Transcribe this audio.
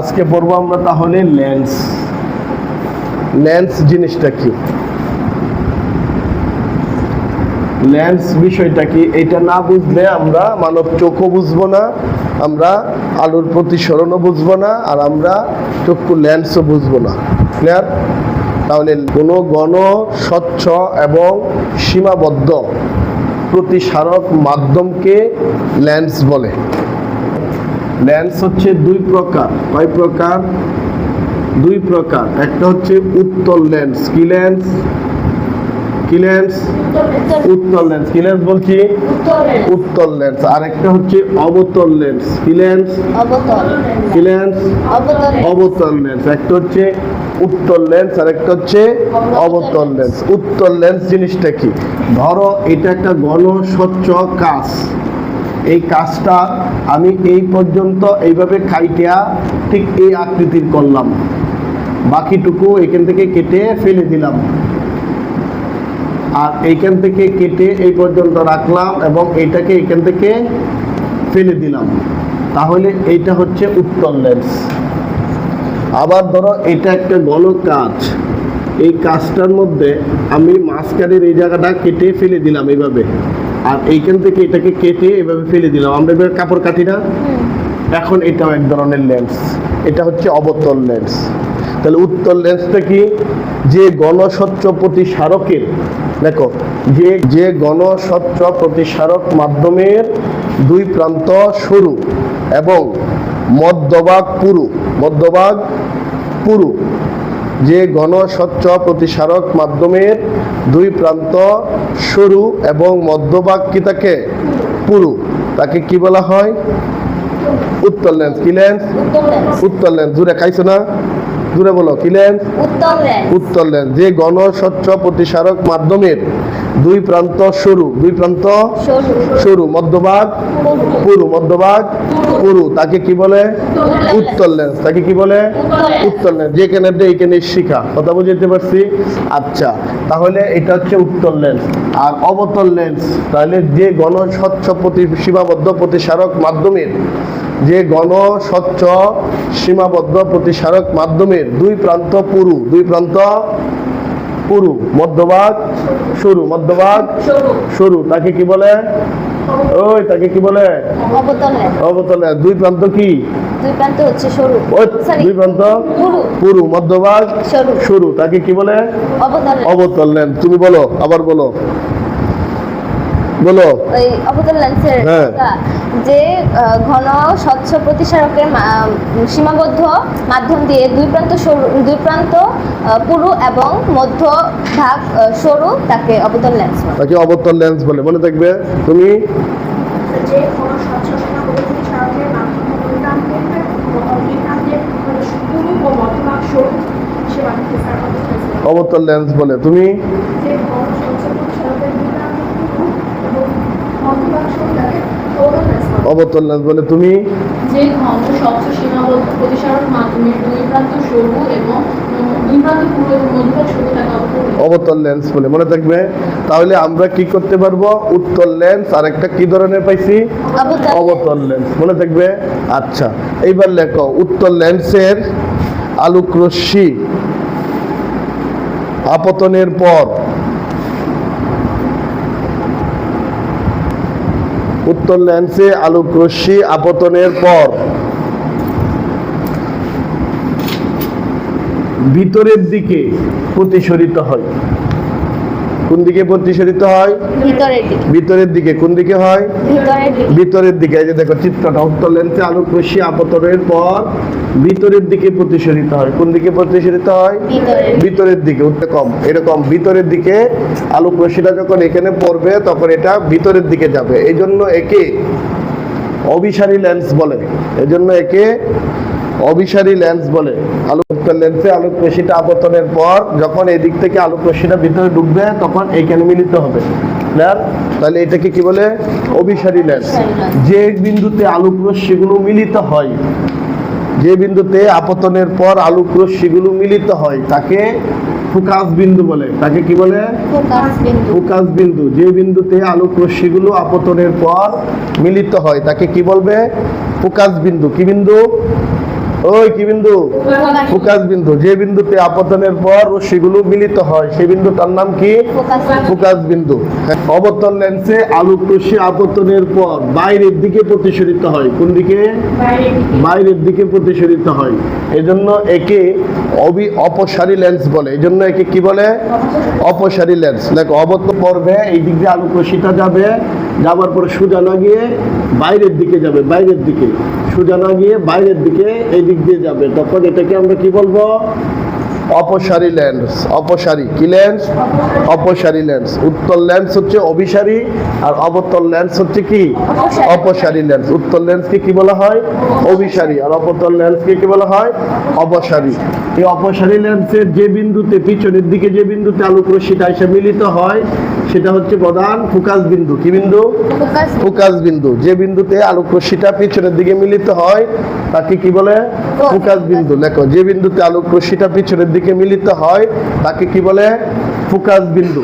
আজকে পড়ব আমরা তাহলে লেন্স লেন্স জিনিসটা কি? লেন্স বিষয়টা কি? এটা না বুঝলে আমরা মানব চোখও বুঝব না আমরা আলোর প্রতিসরণও বুঝব না আর আমরা চক্ষু লেন্সও বুঝব না। ক্লিয়ার তাহলে কোনো গণ স্বচ্ছ এবং সীমাবদ্ধ প্রতিসারক মাধ্যমকে লেন্স বলে। লেন্স হচ্ছে দুই প্রকার। কয় প্রকার? দুই প্রকার। একটা হচ্ছে উত্তল লেন্স কি লেন্স কি লেন্স উত্তল লেন্স কি লেন্স বলছি? উত্তল লেন্স আর একটা হচ্ছে অবতল লেন্স কি লেন্স অবতল। কি লেন্স অবতল লেন্স একটা হচ্ছে উত্তল লেন্স আর একটা হচ্ছে অবতল লেন্স উত্তল লেন্স জিনিসটা কি? ধরো এটা একটা ঘন স্বচ্ছ কাজ এই কাজটা আমি এই পর্যন্ত এইভাবে খাইটিয়া ঠিক এই আকৃতির করলাম। বাকিটুকু এখান থেকে কেটে ফেলে দিলাম। আর এইখান থেকে কেটে এই পর্যন্ত রাখলাম এবং এইটাকে এখান থেকে ফেলে দিলাম। তাহলে এইটা হচ্ছে উত্তল লেন্স। আবার ধরো এটা একটা গণ কাজ। এই কাজটার মধ্যে আমি মাঝখানের এই জায়গাটা কেটে ফেলে দিলাম এইভাবে। আর এইখান থেকে এটাকে কেটে এভাবে ফেলে দিলাম। আমরা এভাবে কাপড় কাটি না। এখন এটাও এক ধরনের লেন্স এটা হচ্ছে অবতল লেন্স তাহলে উত্তল লেন্সটা কি? যে গণস্বচ্ছ প্রতিসারকের দেখো যে যে গণস্বচ্ছ প্রতিসারক মাধ্যমের দুই প্রান্ত সরু এবং মধ্যভাগ পুরু। মধ্যভাগ পুরু। যে গণস্বচ্ছ প্রতিসারক মাধ্যমের দুই প্রান্ত সরু এবং মধ্যভাগ কি তাকে? পুরু। তাকে কি বলা হয়? উত্তল লেন্স। কি লেন্স? উত্তল লেন্স। দূরে খাইছো না? দূরে বলো কি লেন্স? উত্তল লেন্স। যে গণস্বচ্ছ প্রতিসারক মাধ্যমের দুই প্রান্ত সরু। দুই প্রান্ত সরু। সরু। মধ্যভাগ। পুরু। মধ্যভাগ? পুরু তাকে কি বলে? উত্তল লেন্স। তাকে কি বলে? উত্তল লেন্স। যে যেখানে এইখানে শিখা। কথা বুঝতে পারছি? আচ্ছা তাহলে এটা হচ্ছে উত্তল লেন্স। আর অবতল লেন্স, তাহলে যে গণ স্বচ্ছ প্রতি সীমাবদ্ধ প্রতিসারক মাধ্যমের, যে গণ স্বচ্ছ সীমাবদ্ধ প্রতিসারক মাধ্যমের দুই প্রান্ত পুরু। দুই প্রান্ত পুরু, মধ্যভাগ সরু মধ্যভাগ সরু তাকে কি বলে? ওই তাকে কি বলে? অবতল। অবতলে। দুই প্রান্ত কি? দুই প্রান্ত হচ্ছে সরু। দুই প্রান্ত? পুরু। মধ্যভাগ? সরু। তাকে কি বলে? অবতল। অবতল। তুমি বলো আবার বলো। বলো। ওই অবতল লেন্সের হ্যাঁ। যে ঘন স্বচ্ছ প্রতিসারকের সীমাবদ্ধ মাধ্যম দিয়ে দুই প্রান্ত সরু দুই প্রান্ত পুরু এবং মধ্য ভাগ সরু তাকে অবতল লেন্স বলে। তাকে অবতল লেন্স বলে। মনে থাকবে? তুমি? যে কোনো স্বচ্ছ সীমাবদ্ধ সড়কের মাধ্যমে দুই প্রান্তের দুই প্রান্তের পুরু ও মধ্যভাগ সরু সে বাক্যকে সার্বত্র হয়েছে। অবতল লেন্স বলে। তুমি যে কোনো স্বচ্ছ সড়কের দুই প্রান্তের পুরু এবং মধ্যভাগ সরু তাকে লেন্স বলে তুমি? যে স্বচ্ছ সীমাবদ্ধ দুই প্রান্ত সরু এবং অবতল অবতল লেন্স বলে। মনে থাকবে? তাহলে আমরা কি করতে পারব? উত্তল লেন্স আর একটা কি ধরনের পাইছি? অবতল লেন্স মনে থাকবে? আচ্ছা। এইবার লেখো। উত্তল লেন্সের আলোক রশ্মি আপতনের পর উত্তল ল্যান্সে আলু রশ্মি আপতনের পর ভিতরের দিকে প্রতিসরিত হয়। কোন দিকে প্রতিসরিত হয়? ভিতরের দিকে। কোন দিকে হয়? ভিতরের দিকে। এই যে দেখো চিত্রটা উত্তর লেন্সে আলোক রশ্মি আপতনের পর ভিতরের দিকে প্রতিসরিত হয়। কোন দিকে প্রতিসরিত হয়? ভিতরের দিকে। কম এরকম ভিতরের দিকে আলোক রশ্মিটা যখন এখানে পড়বে তখন এটা ভিতরের দিকে যাবে। এই জন্য একে অভিসারী লেন্স বলে। এজন্য একে অভিসারী লেন্স বলে আলোক লেন্সে আলোক রশ্মিটা আপতনের পর যখন এই দিক থেকে আলোক রশ্মিটা ভিতরে ঢুকবে তখন এইখানে মিলিত হবে। ক্লিয়ার? তাহলে এটাকে কি বলে? অভিসারী লেন্স। যে বিন্দুতে আলোক রশ্মিগুলো মিলিত হয় যে বিন্দুতে আপতনের পর আলোক রশ্মিগুলো মিলিত হয় তাকে ফোকাস বিন্দু বলে। তাকে কি বলে? ফোকাস বিন্দু। যে বিন্দুতে আলোক রশ্মিগুলো আপতনের পর মিলিত হয় তাকে কি বলবে? ফোকাস বিন্দু। কি বিন্দু? ওই কি বিন্দু? ফোকাস বিন্দু। যে বিন্দুতে আপতনের পর রশ্মিগুলো মিলিত হয় সেই বিন্দুটার নাম কি? ফোকাস বিন্দু। অবতল লেন্সে আলোক রশ্মি আপতনের পর বাইরের দিকে প্রতিসরিত হয়। কোন দিকে? বাইরের দিকে। বাইরের দিকে প্রতিসরিত হয়। এজন্য একে অবি অপসারী লেন্স বলে। এজন্য একে কি বলে? অপসারী। লেন্স। দেখো অবত পর্বে এই দিক দিয়ে আলোক রশ্মিটা যাবে। যাবার পরে সোজা না গিয়ে বাইরের দিকে যাবে, বাইরের দিকে। সোজা না গিয়ে বাইরের দিকে এই দিক দিয়ে যাবে। তখন এটাকে আমরা কি বলব? অপসারী লেন্স অপসারী কি লেন্স অপসারী লেন্স উত্তর লেন্স হচ্ছে অভিসারী আর অবতল লেন্স হচ্ছে কি? অপসারী। লেন্স উত্তর লেন্সকে কি বলা হয়? অভিসারী। আর অপতল লেন্সকে কি বলা হয়? অপসারী। এই অপসারী লেন্সের যে বিন্দুতে পিছনের দিকে যে বিন্দুতে আলোক রশ্মিটা এসে মিলিত হয় সেটা হচ্ছে প্রধান ফোকাস বিন্দু। কি বিন্দু? ফোকাস ফোকাস বিন্দু। যে বিন্দুতে আলোক রশ্মিটা পিছনের দিকে মিলিত হয় তাকে কি বলে? ফোকাস বিন্দু। দেখো যে বিন্দুতে আলোক রশ্মিটা পিছনের দিকে মিলিত হয়, তাকে কি বলে? ফোকাস বিন্দু।